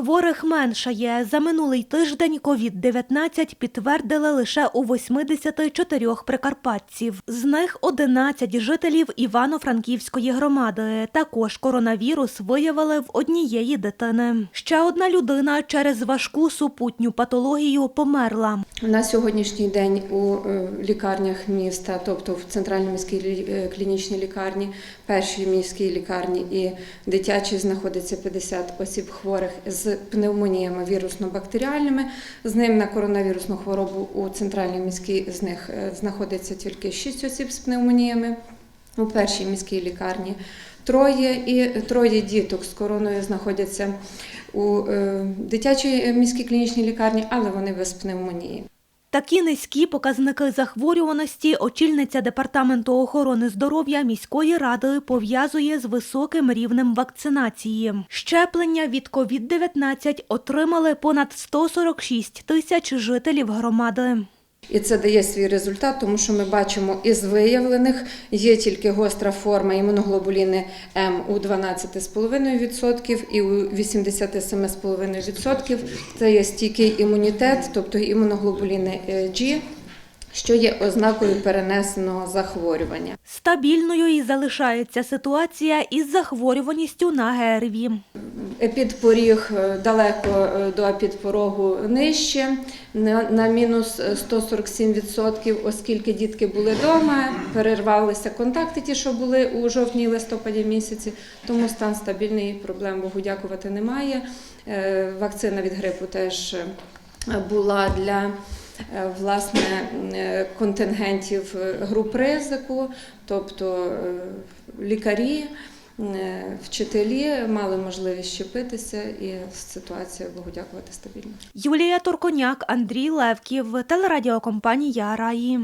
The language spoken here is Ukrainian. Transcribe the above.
Хворих меншає. За минулий тиждень COVID-19 підтвердили лише у 84 прикарпатців. З них 11 жителів Івано-Франківської громади. Також коронавірус виявили в однієї дитини. Ще одна людина через важку супутню патологію померла. На сьогоднішній день у е, лікарнях міста, тобто в центральній міській е, клінічній лікарні, першій міській лікарні і дитячій знаходиться 50 осіб хворих з пневмоніями вірусно-бактеріальними. З ним на коронавірусну хворобу у центральній міській з них е, знаходиться тільки 6 осіб з пневмоніями. У першій міській лікарні троє і троє діток з короною знаходяться у е, дитячій міській клінічній лікарні, але вони без пневмонії. Такі низькі показники захворюваності очільниця департаменту охорони здоров'я міської ради пов'язує з високим рівнем вакцинації. Щеплення від COVID-19 отримали понад 146 тисяч жителів громади. І це дає свій результат, тому що ми бачимо із виявлених є тільки гостра форма імуноглобуліни М у 12,5% і у 87,5%. Це є стійкий імунітет, тобто імуноглобуліни е, G, що є ознакою перенесеного захворювання. Стабільною і залишається ситуація із захворюваністю на ГРВІ. Епідпоріг е, далеко е, до епідпорогу нижче, на, мінус 147%, оскільки дітки були вдома, перервалися контакти, ті, що були у жовтні листопаді місяці, тому стан стабільний, проблем Богу дякувати немає. Е, Вакцина від грипу теж е, була для е, власне е, контингентів е, груп ризику, тобто е, лікарі. Е, Вчителі мали можливість щепитися, і ситуація, Богу дякувати, стабільна. Юлія Турконяк, Андрій Левків, телерадіокомпанія Раї.